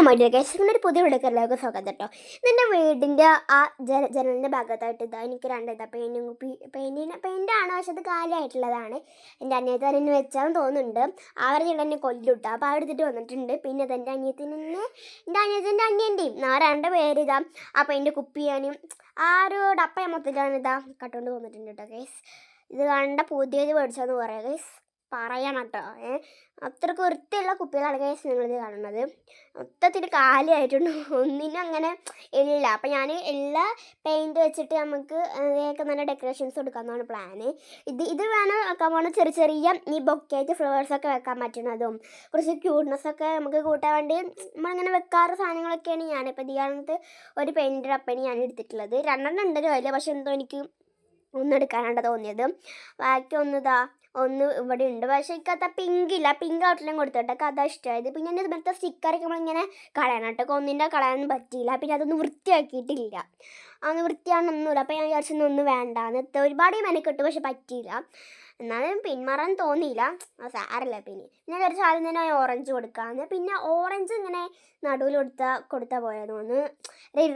ഞാൻ മതി കേസ് ഇങ്ങനെ ഒരു പുതിയ വീടൊക്കെ എല്ലാവർക്കും സ്വാഗതം കേട്ടോ. ഇതിന്റെ വീടിന്റെ ആ ജല ജനലിന്റെ ഭാഗത്തായിട്ട് ഇതാ എനിക്ക് രണ്ട് ഇതാ പെയിന്റിങ് കുപ്പി പെയിന്റിന് പെയിന്റാണ് പക്ഷെ അത് കാലിയായിട്ടുള്ളതാണ്. എന്റെ അനിയത്തി തന്നെ വെച്ചാന്ന് തോന്നുന്നുണ്ട്. അവരുടെ ചേട്ടൻ എന്നെ കൊല്ലിട്ടു അപ്പോൾ ആ എടുത്തിട്ട് വന്നിട്ടുണ്ട്. പിന്നെ അത് എന്റെ നിന്ന് എന്റെ അനിയത്തിന്റെ അനിയന്റെയും ആ രണ്ട് പേര് ഇതാ ആ പെയിന്റ് കുപ്പി ചെയ്യാനും ആ ഒരു ഡപ്പ മൊത്തത്തിലാണ് ഇതാ കട്ടുകൊണ്ട് വന്നിട്ടുണ്ട് കേട്ടോ കേസ് ഇത് കണ്ട പുതിയത് മേടിച്ചാന്ന് പറയാം കേസ് പറയണം കേട്ടോ ഏ? അത്രയ്ക്ക് വൃത്തിയുള്ള കുപ്പികളാണ് കേസ് നിങ്ങളിത് കാണുന്നത്. മൊത്തത്തിൽ കാലിയായിട്ടുണ്ട്. ഒന്നിനും അങ്ങനെ ഇല്ല. അപ്പം ഞാൻ എല്ലാ പെയിന്റ് വെച്ചിട്ട് നമുക്ക് ഇതിനൊക്കെ നല്ല ഡെക്കറേഷൻസ് കൊടുക്കാമെന്നാണ് പ്ലാന് ഇത് ഇത് വേണം വെക്കാൻ പോകുന്ന ചെറിയ ചെറിയ ഈ ബൊക്കേറ്റ് ഫ്ലവേഴ്സൊക്കെ വെക്കാൻ പറ്റുന്നതും കുറച്ച് ക്യൂട്ട്നെസ് ഒക്കെ നമുക്ക് കൂട്ടാൻ വേണ്ടി നമ്മളിങ്ങനെ വെക്കാറ് സാധനങ്ങളൊക്കെയാണ് ഞാനിപ്പോൾ ഇത് കാണുന്നത് ഒരു പെയിന്റർ അപ്പനി ഞാൻ എടുത്തിട്ടുള്ളത്. രണ്ടെണ്ണം ഉണ്ട് അതിൽ പക്ഷെ എന്തോ എനിക്ക് ഒന്നെടുക്കാനാണ് തോന്നിയത്. ബാക്കി ഒന്നിതാ ഒന്ന് ഇവിടെ ഉണ്ട്. പക്ഷേ ഇക്കത്തെ പിങ്ക് ഇല്ല. പിങ്ക് ഔട്ട്ലൈൻ കൊടുത്തോട്ടെ കഥ ഇഷ്ടമായത് പിന്നെ എന്റെ ഇവിടുത്തെ സ്റ്റിക്കറൊക്കെ നമ്മളിങ്ങനെ കളയണം കേട്ടോ. ഒന്നിന്റെ കളയാനൊന്നും പറ്റിയില്ല. പിന്നെ അതൊന്നും വൃത്തിയാക്കിയിട്ടില്ല. അന്ന് വൃത്തിയാണെന്നൊന്നുമില്ല. അപ്പോൾ ഞാൻ വിചാരിച്ചൊന്നും ഒന്നും വേണ്ടാന്ന്. ഒരുപാട് മെനക്കെട്ടു പക്ഷെ പറ്റിയില്ല. എന്നാലും പിന്മാറാൻ തോന്നിയില്ല. ആ സാരല്ല പിന്നെ. പിന്നെ കുറച്ച് ആദ്യം തന്നെ ഓറഞ്ച് കൊടുക്കാമെന്ന് പിന്നെ ഓറഞ്ച് ഇങ്ങനെ നടുവിൽ കൊടുത്ത കൊടുത്താൽ പോയത് ഒന്ന്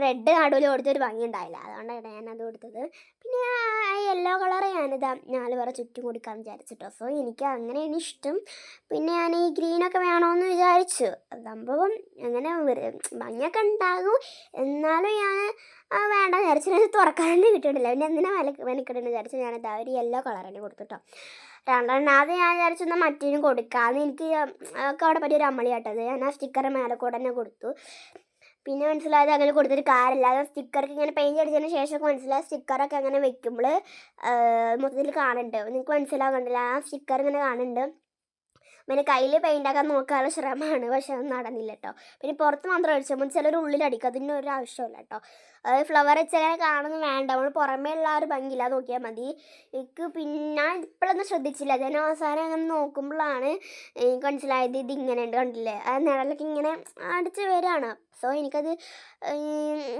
റെഡ് നടുവിൽ കൊടുത്തൊരു ഭംഗി ഉണ്ടായില്ല. അതുകൊണ്ടാണ് ഞാനത് കൊടുത്തത്. പിന്നെ ആ യെല്ലോ കളർ ഞാനിതാ നാല് പേരെ ചുറ്റും കൊടുക്കാൻ വിചാരിച്ചിട്ടോ. സോ എനിക്ക് അങ്ങനെയാണ് ഇഷ്ടം. പിന്നെ ഞാൻ ഈ ഗ്രീനൊക്കെ വേണമെന്ന് വിചാരിച്ചു. സംഭവം അങ്ങനെ ഭംഗിയൊക്കെ ഉണ്ടാകും. എന്നാലും ഞാൻ വേണ്ട വിചാരിച്ചു തുറക്കാനൊന്നും കിട്ടിയിട്ടില്ല. പിന്നെ എന്തിനാ വില വിലക്കിടുന്നു വിചാരിച്ചു ഞാനിതാ ഒരു യെല്ലോ കളർ തന്നെ കൊടുത്തിട്ടോ രണ്ടെണ്ണാമത് ഞാൻ വിചാരിച്ചൊന്ന് മറ്റേനും കൊടുക്കാമെന്ന് എനിക്ക് ഒക്കെ അവിടെ പറ്റിയൊരു അമ്മളിയാട്ടത് ഞാൻ ആ സ്റ്റിക്കർ മേലെ കൂടെ തന്നെ കൊടുത്തു. പിന്നെ മനസ്സിലായത് അങ്ങനെ കൊടുത്തിട്ട് കാര്യമില്ല. അത് സ്റ്റിക്കർക്ക് ഇങ്ങനെ പെയിന്റ് അടിച്ചതിന് ശേഷം മനസ്സിലായ സ്റ്റിക്കറൊക്കെ അങ്ങനെ വെക്കുമ്പോൾ മൊത്തത്തിൽ കാണുന്നുണ്ട് നിങ്ങൾക്ക് മനസ്സിലാകണ്ടില്ല ആ സ്റ്റിക്കർ ഇങ്ങനെ കാണുന്നുണ്ട് പിന്നെ കയ്യിൽ പെയിന്റ് ആക്കാൻ നോക്കാനുള്ള ശ്രമമാണ്. പക്ഷെ അത് നടന്നില്ല കേട്ടോ പിന്നെ പുറത്ത് മാത്രം അടിച്ചാൽ ചിലർ ഉള്ളിലടിക്കും. അതിന്റെ ഒരു ആവശ്യമില്ല കേട്ടോ അതായത് ഫ്ലവർ വെച്ചങ്ങനെ കാണുന്നു. വേണ്ട നമ്മൾ പുറമേ ഉള്ള ആ ഒരു ഭംഗിയില്ല നോക്കിയാൽ മതി. എനിക്ക് പിന്നെ ഇപ്പോഴൊന്നും ശ്രദ്ധിച്ചില്ല. ഞാൻ അവസാനം അങ്ങനെ നോക്കുമ്പോഴാണ് എനിക്ക് മനസ്സിലായത് ഇത് ഇങ്ങനെ ഉണ്ട് കണ്ടില്ലേ? ആ നിഴലൊക്കെ ഇങ്ങനെ അടിച്ച് വരികയാണ് സോ എനിക്കത്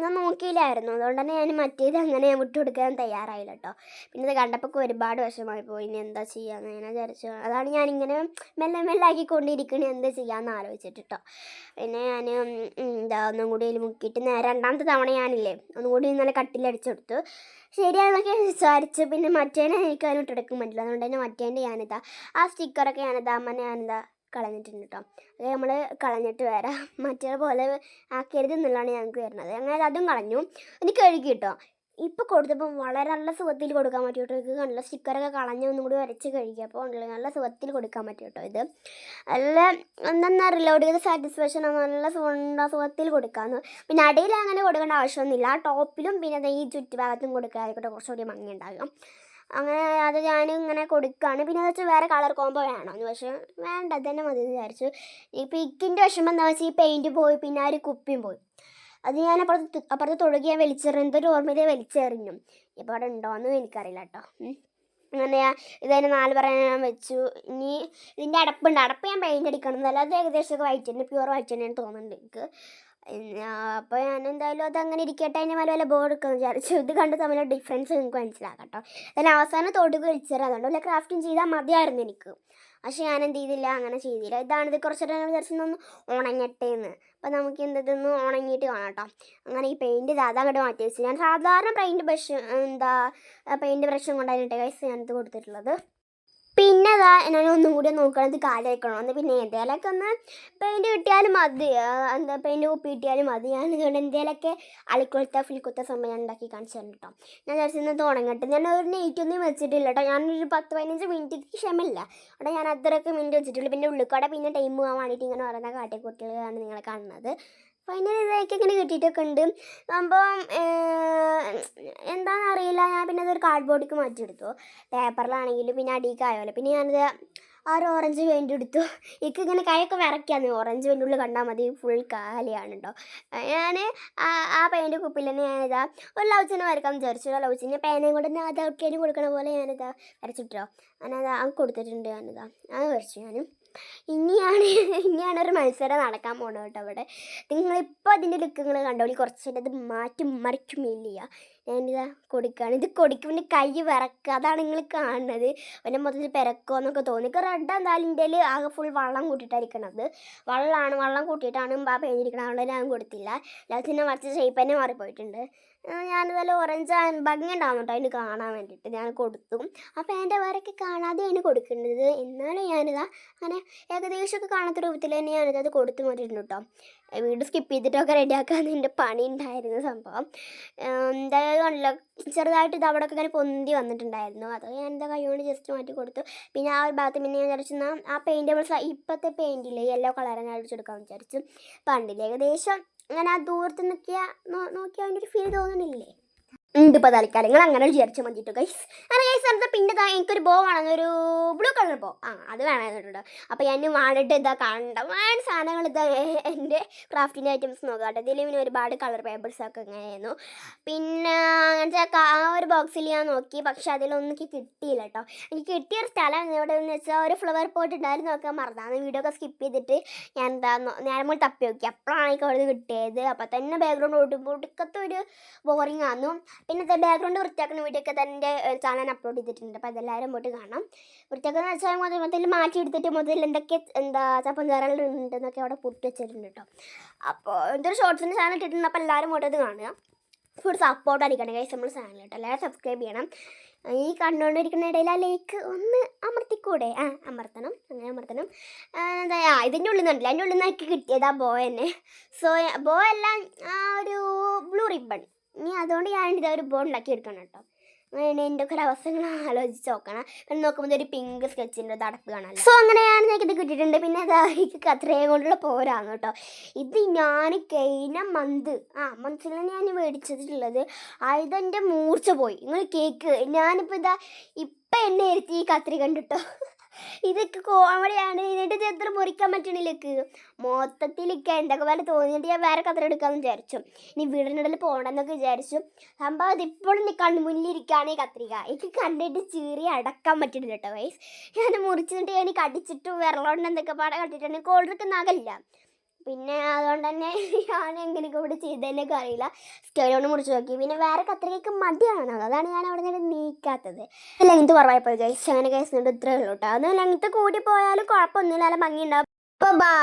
ഞാൻ നോക്കിയില്ലായിരുന്നു. അതുകൊണ്ട് തന്നെ ഞാൻ മറ്റേത് അങ്ങനെ വിട്ടു കൊടുക്കാൻ തയ്യാറായില്ല കേട്ടോ. പിന്നെ ഇത് കണ്ടപ്പോൾ ഒരുപാട് വിഷമമായി പോയി. ഇനി എന്താ ചെയ്യാന്ന് ഞാൻ വിചാരിച്ചു. അതാണ് ഞാനിങ്ങനെ മെല്ലെ മെല്ലെ ആക്കിക്കൊണ്ടിരിക്കണേ. എന്താ ചെയ്യാമെന്ന് ആലോചിച്ചിട്ട് കേട്ടോ. പിന്നെ ഞാൻ എന്താ ഒന്നും കൂടി അതിൽ മുക്കിയിട്ട് രണ്ടാമത്തെ തവണ ഞാനില്ലേ ഒന്നും കൂടി നല്ല കട്ടിലടിച്ചെടുത്തു. ശരിയാണെന്നൊക്കെ വിചാരിച്ചു. പിന്നെ മറ്റേനെ എനിക്ക് അതിന് ഇട്ടെടുക്കാൻ പറ്റില്ല. അതുകൊണ്ട് തന്നെ മറ്റേന്റെ ഞാനിതാ ആ സ്റ്റിക്കറൊക്കെ ഞാനിതാ അമ്മ ഞാനിതാ കളഞ്ഞിട്ടുണ്ട് കേട്ടോ. അത് നമ്മൾ കളഞ്ഞിട്ട് വരാം. മറ്റേ പോലെ ആക്കരുത് എന്നുള്ളതാണ് ഞങ്ങൾക്ക് വരുന്നത്. അങ്ങനെ അതും കളഞ്ഞു. എനിക്ക് കഴുകി കേട്ടോ. ഇപ്പോൾ കൊടുത്തപ്പം വളരെ നല്ല സുഖത്തിൽ കൊടുക്കാൻ പറ്റും കേട്ടോ ഇത് നല്ല സ്റ്റിക്കറൊക്കെ കളഞ്ഞ് ഒന്നും കൂടി വരച്ച് കഴുകിയപ്പോൾ ഉണ്ടല്ലോ നല്ല സുഖത്തിൽ കൊടുക്കാൻ പറ്റും കേട്ടോ ഇത്? നല്ല എന്താ റിലോഡ് ചെയ്ത സാറ്റിസ്ഫാക്ഷൻ നല്ല സുഖ സുഖത്തിൽ കൊടുക്കാമെന്ന് പിന്നെ അടിയിൽ അങ്ങനെ കൊടുക്കേണ്ട ആവശ്യമൊന്നുമില്ല. ആ ടോപ്പിലും പിന്നെ ഈ ചുറ്റുഭാഗത്തും കൊടുക്കാതിരിക്കട്ടെ കുറച്ചുകൂടി ഭംഗി ഉണ്ടാകും. അങ്ങനെ അത് ഞാൻ ഇങ്ങനെ കൊടുക്കുകയാണ് പിന്നെ അത് വെച്ചാൽ വേറെ കളർ കോമ്പോ വേണമെന്ന് പക്ഷേ വേണ്ട തന്നെ മതി എന്ന് വിചാരിച്ചു. ഈ പിക്കിന്റെ വിഷമം എന്താ വെച്ചാൽ ഈ പെയിന്റ് പോയി പിന്നെ ആ ഒരു കുപ്പിയും പോയി. അത് ഞാൻ അപ്പുറത്ത് അപ്പുറത്ത് തൊടുകി ഞാൻ വലിച്ചെറിഞ്ഞു എന്തൊരു ഓർമ്മയിൽ വലിച്ചെറിഞ്ഞു ഇപ്പോൾ അവിടെ ഉണ്ടോയെന്നും എനിക്കറിയില്ല കേട്ടോ. അങ്ങനെ ഞാൻ ഇതതിന് നാല് പറയാൻ ഞാൻ വെച്ചു. ഇനി ഇതിന്റെ അടപ്പുണ്ട്. അടപ്പ് ഞാൻ പെയിന്റ് അടിക്കണം. അല്ലാതെ ഏകദേശമൊക്കെ വൈറ്റ് തന്നെ പ്യുവർ വൈറ്റ് തന്നെയാണ് തോന്നുന്നുണ്ട് എനിക്ക്. അപ്പോൾ ഞാൻ എന്തായാലും അത് അങ്ങനെ ഇരിക്കട്ടെ അതിന് മേലെ വല്ല ബോർഡ് എടുക്കാമെന്ന് വിചാരിച്ചു. ഇത് കണ്ട് തമ്മിലുള്ള ഡിഫറൻസ് നിങ്ങൾക്ക് മനസ്സിലാക്കാം കേട്ടോ. അതിന് അവസാനം തൊടുക വലിച്ചെറിയാം അതുകൊണ്ട് വല്ല ക്രാഫ്റ്റും ചെയ്താൽ മതിയായിരുന്നു എനിക്ക്. പക്ഷെ ഞാൻ എന്ത് ചെയ്തില്ല അങ്ങനെ ചെയ്തില്ല. ഇതാണിത് ഇത് കുറച്ച് നേരം വിചാരിച്ചൊന്ന് ഉണങ്ങട്ടെ എന്ന് അപ്പോൾ നമുക്ക് എന്തൊന്ന് ഉണങ്ങിയിട്ട് കാണാം കേട്ടോ അങ്ങനെ ഈ പെയിന്റ് ഇത് അങ്ങോട്ട് മാറ്റി വെച്ചു. ഞാൻ സാധാരണ പെയിന്റ് ബ്രഷ് എന്താ പെയിന്റ് ബ്രഷും കൊണ്ടായിട്ട് കൈസ് ഞാനിത് കൊടുത്തിട്ടുള്ളത്. പിന്നെ അതാ ഞാൻ ഒന്നും കൂടി നോക്കണത് വെക്കണം എന്ന് പിന്നെ എന്തേലൊക്കെ ഒന്ന് പെയിന്റ് കിട്ടിയാലും മതി. എന്താ പെയിന്റ് കുപ്പി കിട്ടിയാലും മതി. ഞാൻ ഇതുകൊണ്ട് എന്തേലൊക്കെ അളിക്കൊളുത്ത ഫിൽക്കുത്ത സമയം ഞാൻ ഉണ്ടാക്കി കാണിച്ചു കേട്ടോ ഞാൻ വിചാരിച്ചത് തുടങ്ങട്ടെ ഞാൻ ഒരു നെയ്റ്റ് ഒന്നും വെച്ചിട്ടില്ല കേട്ടോ ഞാനൊരു പത്ത് പതിനഞ്ച് മിനിറ്റ് ക്ഷമയില്ല. അവിടെ ഞാൻ അത്രയൊക്കെ മിനിറ്റ് വെച്ചിട്ടുള്ളൂ. പിന്നെ ഉള്ളിക്കൂടെ പിന്നെ ടൈം പോകാൻ വേണ്ടിയിട്ട് ഇങ്ങനെ ഓരോന്ന കാട്ടിക്കുട്ടികളാണ് നിങ്ങളെ കാണുന്നത്. ഫൈനൽ ഇതൊക്കെ ഇങ്ങനെ കിട്ടിയിട്ടൊക്കെ ഉണ്ട്. അപ്പം എന്താണെന്ന് അറിയില്ല. ഞാൻ പിന്നെ അതൊരു കാർഡ് ബോർഡിക്ക് മാറ്റിയെടുത്തു. പേപ്പറിലാണെങ്കിലും പിന്നെ അടിക്കായല്ലോ പിന്നെ ഞാനത് ആ ഒരു ഓറഞ്ച് പെയിന്റ് എടുത്തു. എനിക്ക് ഇങ്ങനെ കൈയൊക്കെ വിറയ്ക്കാന്ന്. ഓറഞ്ച് പെയിന്റ് ഉള്ളിൽ കണ്ടാൽ മതി. ഫുൾ കാലിയാണ് കേട്ടോ ഞാൻ ആ പെയിന്റ് കുപ്പിയിൽ തന്നെ ഞാനിതാ ഒരു ലവ് വരക്കാൻ വിചാരിച്ചു. ലവ് ചിഹ്നം പേനയും കൊണ്ട് തന്നെ അത് ഔട്ട് കൊടുക്കണ പോലെ ഞാനിതാ വരച്ചിട്ടോ. ഞാനത് ആ കൊടുത്തിട്ടുണ്ട് ഞാനിതാ. അത് വരച്ചു ഞാനും. ഇനിയാണ് ഇനിയാണ് ഒരു മത്സരം നടക്കാൻ പോണത് കേട്ടോ അവിടെ. നിങ്ങളിപ്പോൾ അതിന്റെ ലുക്ക് നിങ്ങൾ കണ്ടോളി കുറച്ചുകൂടെ അത് മാറ്റി മറിക്കുമില്ല ഞാനിതാ കൊടുക്കുകയാണ് ഇത് കൊടുക്കുമ്പോൾ കൈ വിറക്കുക അതാണ് നിങ്ങൾ കാണുന്നത്. പിന്നെ മൊത്തത്തിൽ പെരക്കോ എന്നൊക്കെ തോന്നി. റെഡ് എന്തായാലും ഇന്ത്യയിൽ ആകെ ഫുൾ വള്ളം കൂട്ടിയിട്ടായിരിക്കണത് വള്ളമാണ് വള്ളം കൂട്ടിയിട്ടാണ് ആ പെയിന്റിരിക്കണം അതുകൊണ്ട് ഞാൻ കൊടുത്തില്ല. ലാസ്റ്റിനെ മറിച്ച് ഷേപ്പ് തന്നെ മാറിപ്പോയിട്ടുണ്ട്. ആ, ഞാനിതുപോലെ ഓറഞ്ച് ഭംഗി ഉണ്ടാവും കേട്ടോ അതിന് കാണാൻ വേണ്ടിയിട്ട് ഞാൻ കൊടുത്തു. അപ്പോൾ എന്റെ വരയ്ക്ക് കാണാതെയാണ് കൊടുക്കേണ്ടത്. എന്നാലും ഞാനിതാ അങ്ങനെ ഏകദേശമൊക്കെ കാണാത്ത രൂപത്തിൽ തന്നെ ഞാനിത് അത് കൊടുത്തു മാറ്റിയിട്ടുണ്ട് കേട്ടോ വീട് സ്കിപ്പ് ചെയ്തിട്ടൊക്കെ റെഡിയാക്കാൻ എന്റെ പണി ഉണ്ടായിരുന്ന സംഭവം എന്തായാലും ഉണ്ടല്ലോ ചെറുതായിട്ട് ഇത് അവിടെയൊക്കെ ഇങ്ങനെ പൊന്തി വന്നിട്ടുണ്ടായിരുന്നു. അത് ഞാൻ എന്റെ കൈ കൊണ്ട് ജസ്റ്റ് മാറ്റി കൊടുത്തു. പിന്നെ ആ ഒരു ഭാഗത്ത് പിന്നെ ഞാൻ വിചാരിച്ചു ആ പെയിന്റബിൾസ് ഇപ്പോഴത്തെ പെയിന്റില്ലേ യെല്ലോ കളർ ഞാൻ അടിച്ചെടുക്കാമെന്ന് വിചാരിച്ചു. പണ്ടില്ല ഏകദേശം അങ്ങനെ ആ ദൂരത്ത് നോക്കിയാൽ നോക്കിയാൽ അതിന്റെ ഒരു ഫീൽ തോന്നുന്നില്ലേ? ഉണ്ട് ഇപ്പോൾ തൽക്കാലം നിങ്ങൾ അങ്ങനെ വിചാരിച്ചു മതിട്ടോ ഗൈസ് അങ്ങനെ ഗൈസ് അടുത്ത പിന്നെ എനിക്കൊരു ബോ വേണം ഒരു ബ്ലൂ കളർ ബോ ആ അത് വേണമായിരുന്നു അപ്പോൾ ഞാൻ വാണിട്ട് ഇതാ കണ്ടമാൻ സാധനങ്ങൾ ഇതാ എന്റെ ക്രാഫ്റ്റിന്റെ ഐറ്റംസ് നോക്കാം കേട്ടോ. ഇതിൽ പിന്നെ ഒരുപാട് കളർ പേപ്പേഴ്സ് ഒക്കെ ഇങ്ങനെയായിരുന്നു. പിന്നെ അങ്ങനത്തെ ആ ഒരു ബോക്സിൽ ഞാൻ നോക്കി പക്ഷെ അതിലൊന്നും കിട്ടിയില്ല കേട്ടോ. എനിക്ക് കിട്ടിയ ഒരു സ്ഥലം എവിടെ എന്ന് വെച്ചാൽ ഒരു ഫ്ലവർ പോട്ട് ഉണ്ടായിരുന്നു നോക്കാൻ മറന്നാണ്. വീഡിയോ ഒക്കെ സ്കിപ്പ് ചെയ്തിട്ട് ഞാൻ എന്താ നേരം കൂടി തപ്പി നോക്കി. അപ്പോഴാണ് എനിക്ക് അവിടെ കിട്ടിയത്. അപ്പോൾ തന്നെ ബാക്ക്ഗ്രൗണ്ട് ഓട്ടുമ്പോൾ ഒടുക്കത്തെ ഒരു ബോറിംഗ് ആയിരുന്നു പിന്നെ ബാക്ക്ഗ്രൗണ്ട് വൃത്തിയാക്കുന്ന വീഡിയോ ഒക്കെ തന്നെ ചാനൽ അപ്ലോഡ് ചെയ്തിട്ടുണ്ട്. അപ്പോൾ അതെല്ലാവരും പോയിട്ട് കാണാം വൃത്തിയാക്കുന്ന വെച്ചാൽ മുതൽ മുതൽ മാറ്റി എടുത്തിട്ട് മുതൽ എന്തൊക്കെ എന്താ ചപ്പഞ്ചാറകൾ ഉണ്ടെന്നൊക്കെ അവിടെ പൊട്ടി വെച്ചിട്ടുണ്ട് കേട്ടോ. അപ്പോൾ എന്തൊരു ഷോർട്സിന്റെ ചാനൽ ഇട്ടിട്ടുണ്ട്. അപ്പോൾ എല്ലാവരും പോയിട്ട് അത് കാണുക. ഫുൾ സപ്പോർട്ട് അടിക്കണം ഗൈസ് നമ്മൾ ചാനൽ കേട്ടോ. എല്ലാവരും സബ്സ്ക്രൈബ് ചെയ്യണം. ഈ കണ്ടുകൊണ്ടിരിക്കുന്ന ഇടയിൽ ആ ലേക്ക് ഒന്ന് അമർത്തിക്കൂടെ? ആ അമർത്തണം. അങ്ങനെ അമർത്തണം. എന്താ ഇതിന്റെ ഉള്ളിൽ നിന്നുണ്ടല്ലോ അതിന്റെ ഉള്ളിൽ നിന്നൊക്കെ കിട്ടിയതാ ബോ തന്നെ. സോ ബോ എല്ലാം ആ ഒരു ബ്ലൂ റിബൺ ഇനി അതുകൊണ്ട് ഞാൻ ഇതാ ഒരു ബോ ഉണ്ടാക്കി എടുക്കണം കേട്ടോ. അങ്ങനെ എന്റെ ഒക്കെ അവസ്ഥകൾ ആലോചിച്ച് നോക്കണം. പിന്നെ നോക്കുമ്പോൾ ഒരു പിങ്ക് സ്കെച്ചിന്റെ തടപ്പ് കാണാം സോ അങ്ങനെയാണ് ഞാൻ ഇത് കിട്ടിയിട്ടുണ്ട്. പിന്നെ അതായിരിക്കും കത്രയും കൊണ്ടുള്ള പോരാണ് കേട്ടോ. ഇത് ഞാൻ കഴിഞ്ഞ മന്ത് ആ മന്ത്സിലാണ് ഞാൻ മേടിച്ചിട്ടുള്ളത്. അതെന്റെ മൂർച്ച പോയി. നിങ്ങൾ കേക്ക്. ഞാനിപ്പോൾ ഇതാ ഇപ്പം എന്നെ ഇരുത്തി ഈ കത്രി കണ്ടിട്ടോ. ഇതൊക്കെ കോമഡിയാണ്. ഇതിന്റെ ചിത്രം മുറിക്കാൻ പറ്റണില്ലേക്ക് മൊത്തത്തിൽ എന്തൊക്കെ പോലെ തോന്നിയിട്ട് ഞാൻ വേറെ കഥ എടുക്കാമെന്ന് വിചാരിച്ചു. ഇനി വീടിനിടയിൽ പോകണമെന്നൊക്കെ വിചാരിച്ചു. സംഭവം ഇപ്പോഴും നീ കൺമുന്നിലിരിക്കുകയാണ് ഈ കത്രിക. എനിക്ക് കണ്ടിട്ട് ചീറി അടക്കാൻ പറ്റുന്നില്ല കേട്ടോ വൈസ് ഞാൻ മുറിച്ചിട്ട് എനിക്ക് കടിച്ചിട്ടും വിരലോണ്ട് എന്തൊക്കെ പാടെ കട്ടിട്ടുണ്ടെങ്കിൽ കോൾഡ്രിക്ക് നകല്ല പിന്നെ അതുകൊണ്ട് തന്നെ ഞാൻ എങ്ങനെയൊക്കെ ഇവിടെ ചെയ്തതിനൊക്കെ അറിയില്ല. സ്കെയിൽ മുറിച്ച് നോക്കി. പിന്നെ വേറെ കത്രികയ്ക്ക് മടിയാണ് അതാണ് ഞാൻ അവിടെ നിന്ന് നീക്കാത്തത്. ലെങ്ത് കുറവായപ്പോൾ ഗൈസ് അങ്ങനെ ഗൈസ് ഇത്രയേ ഉള്ളൂ കേട്ടോ. അത് ലെങ്ത് കൂടി പോയാലും കുഴപ്പമൊന്നുമില്ല. നല്ല ഭംഗി ഉണ്ടാവും ബൈ